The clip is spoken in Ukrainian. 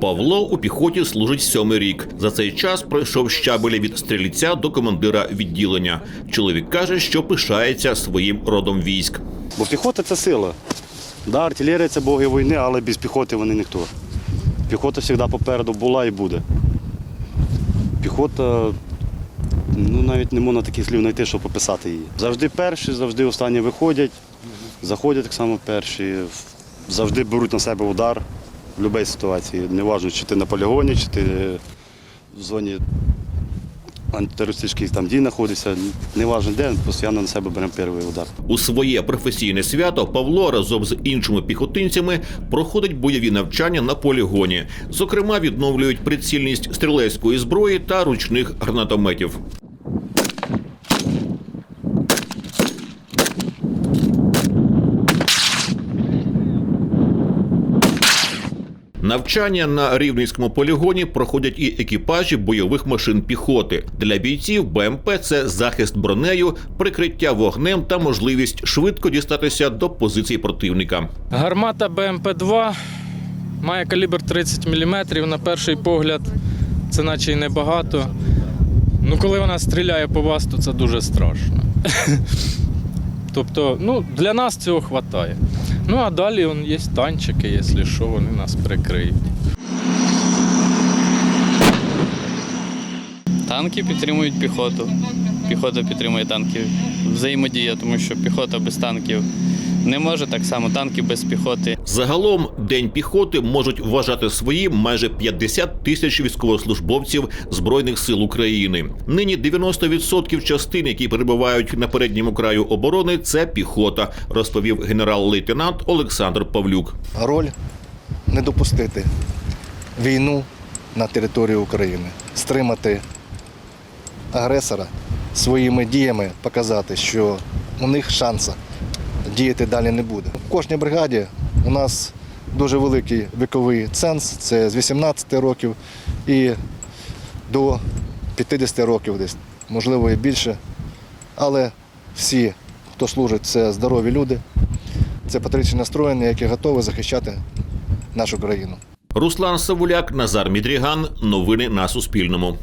Павло у піхоті служить сьомий рік. За цей час пройшов щабеля від стрільця до командира відділення. Чоловік каже, що пишається своїм родом військ. Бо піхота це сила. Да, артилерія це боги війни, але без піхоти вони ніхто. Піхота завжди попереду була і буде. Піхота, ну навіть не можна таких слів знайти, щоб описати її. Завжди перші, завжди останні виходять, заходять так само перші, завжди беруть на себе удар в будь-якій ситуації. Неважно, чи ти на полігоні, чи ти в зоні антитерористичних там дій знаходишся. Неважно де, постійно на себе беремо перший удар. У своє професійне свято Павло разом з іншими піхотинцями проходить бойові навчання на полігоні. Зокрема, відновлюють прицільність стрілецької зброї та ручних гранатометів. Навчання на рівненському полігоні проходять і екіпажі бойових машин піхоти. Для бійців БМП це захист бронею, прикриття вогнем та можливість швидко дістатися до позицій противника. Гармата БМП-2 має калібр 30 мм. На перший погляд, це наче й небагато. Ну, коли вона стріляє по вас, то це дуже страшно. Тобто, ну, для нас цього вистачає. Ну, а далі он, є танчики, якщо що, вони нас прикриють. Танки підтримують піхоту. Піхота підтримує танки. Взаємодія, тому що піхота без танків не може так само, танки без піхоти. Загалом день піхоти можуть вважати своїм майже 50 тисяч військовослужбовців збройних сил України. Нині 90% частин, які перебувають на передньому краю оборони, це піхота, розповів генерал-лейтенант Олександр Павлюк. роль не допустити війну на території України, стримати агресора своїми діями, показати, що у них шансу діяти далі не буде. В кожній бригаді у нас дуже великий віковий ценз, це з 18 років і до 50 років десь, можливо і більше. Але всі, хто служить, це здорові люди, це патріотично настроєні, які готові захищати нашу країну. Руслан Савуляк, Назар Мідріган. Новини на Суспільному.